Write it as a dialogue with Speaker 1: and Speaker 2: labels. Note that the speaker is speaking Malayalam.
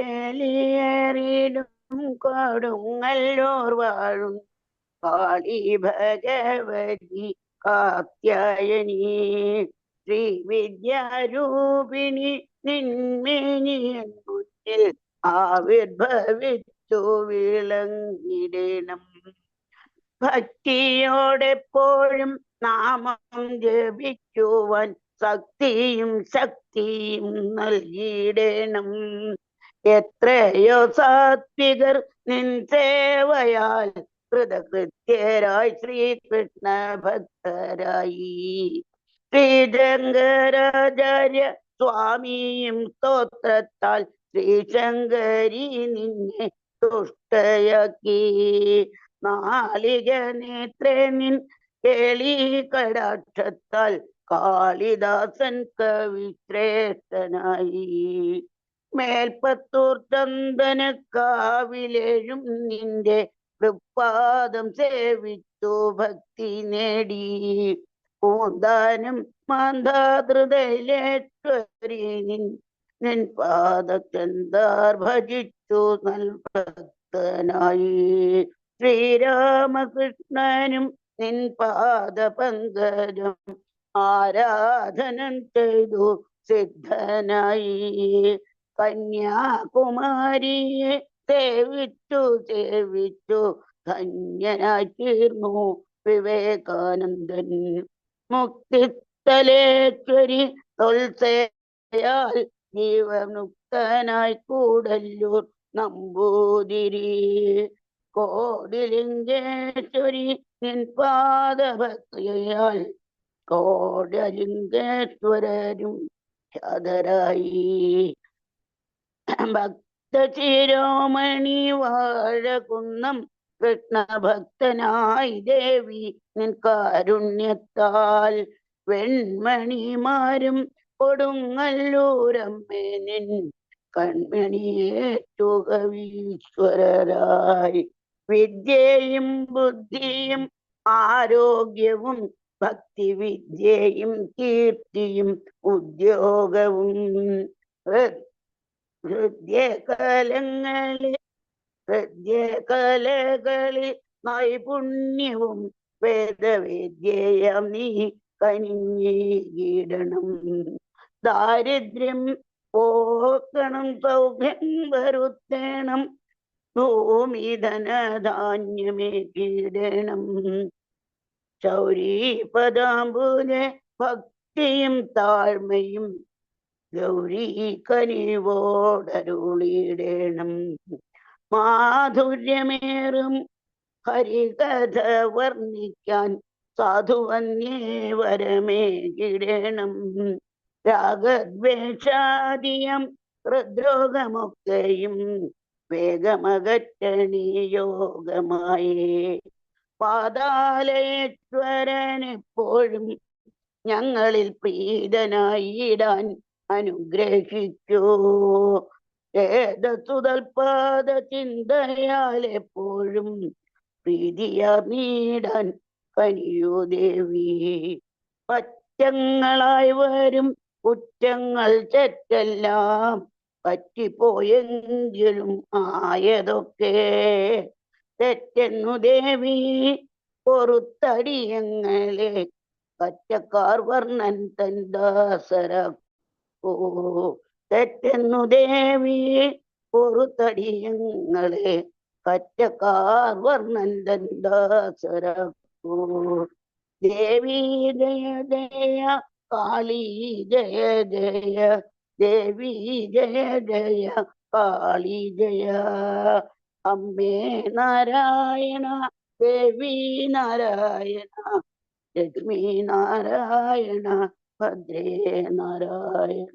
Speaker 1: കാട്ടലിയേറിടും കൊടുങ്ങല്ലൂർ വാഴും കാളി ഭഗവതി കാത്യായനി ശ്രീ വിദ്യാരൂപിണി നിന്മേനിയൻ മുന്നിൽ ആവിർഭവിച്ചു വിളങ്ങിടണം. ഭക്തിയോടെപ്പോഴും നാമം ജപിക്കുവാൻ ശക്തിയും ശക്തിയും നൽകിയിടണം. എത്രയോ സാത്വികർ നിൻ സേവയാൽ കൃതകൃത്യരായി ശ്രീകൃഷ്ണ ഭക്തരായി ശ്രീശങ്കരാചാര്യ സ്വാമിയും സ്തോത്രത്താൽ ശ്രീശങ്കരി നിന്നെ തുഷ്ടയാക്കി. നാളിക നേത്രേ നിൻ കേളി കടാക്ഷത്താൽ കാളിദാസൻ കവി ശ്രേഷ്ഠനായി മേൽപ്പത്തൂർ ചന്ദന കാവിലേഴും നിന്റെ തൃപ്പാദം സേവിച്ചു ഭക്തി നേടി. പൂന്താനം മാന്താതൃതയിലേശ്വരി നിൻ പാദചന്ദാർ ഭജിച്ചു നൽഭക്തനായി ശ്രീരാമകൃഷ്ണനും നിൻ പാദ പങ്കജം ആരാധനം ചെയ്തു സിദ്ധനായി. കന്യാകുമാരിയെ സേവിച്ചു സേവിച്ചു ധന്യനായി തീർന്നു വിവേകാനന്ദൻ. മുക്തിസ്ഥലേശ്വരി തൊൽസയാൽ ജീവമുക്തനായി കൂടല്ലൂർ നമ്പൂതിരി. കോടിലിംഗേശ്വരി നിൻ പാദഭക്തിയാൽ കോടലിംഗേശ്വരരും ഖ്യാതരായി ഭക്തശിരോമണി വാഴകുന്നം കൃഷ്ണഭക്തനായി ദേവി നിൻ കാരുണ്യത്താൽ വെൺമണിമാരും കൊടുങ്ങല്ലൂരമ്മേ നിൻ കൺമണിയേറ്റുകവീശ്വരരായി. വിദ്യയും ബുദ്ധിയും ആരോഗ്യവും ഭക്തി വിദ്യയും കീർത്തിയും ഉദ്യോഗവും ഹൃദയകലങ്ങളിൽ ഹൃദയകലകളിൽ നൈപുണ്യവും വേദവേദ്യയം നീ കനിഞ്ഞിടണം. ദാരിദ്ര്യം പോക്കണം സൗഖ്യം വരുത്തേണം. ഭൂമി ധനധാന്യമേ കീടണം ശൗരീ പദാംബുലെ ഭക്തിയും താഴ്മയും ഗൗരി മാധുര്യമേറും ഹരികഥ വർണിക്കാൻ സാധുവന്യേ വരമേ കിടേണം രാഗദ്വേഷാദിയം ഹൃദ്രോഗമൊക്കെയും വേഗമകറ്റണി യോഗമായേ പാതാലയേശ്വരൻ എപ്പോഴും ഞങ്ങളിൽ പ്രീതനായിടാൻ അനുഗ്രഹിക്കൂ. ഏതസുതൽപാദ ചിന്തയാൽ എപ്പോഴും പ്രീതിയാർന്നീടാൻ കനിയൂ ദേവി. പറ്റങ്ങളായി വരും കുറ്റങ്ങൾ തെറ്റെല്ലാം പറ്റിപ്പോയെങ്കിലും ആയതൊക്കെ തെറ്റെന്നു ദേവി. പൊറുത്തടിയങ്ങളെ പറ്റക്കാർ വർണൻ തൻ ദാസരക്കോ തെറ്റെന്നു ദേവി പൊറുത്തടിയങ്ങളെ തൻ ദാസരക്കോ ദേവി ജയ ജയ കാളി ജയ ജയ. ദേവി ജയ ജയ കാളി ജയ. അമ്മേ നാരായണ ദേവി നാരായണ ലക്ഷ്മി നാരായണ ഭദ്രേ നാരായണ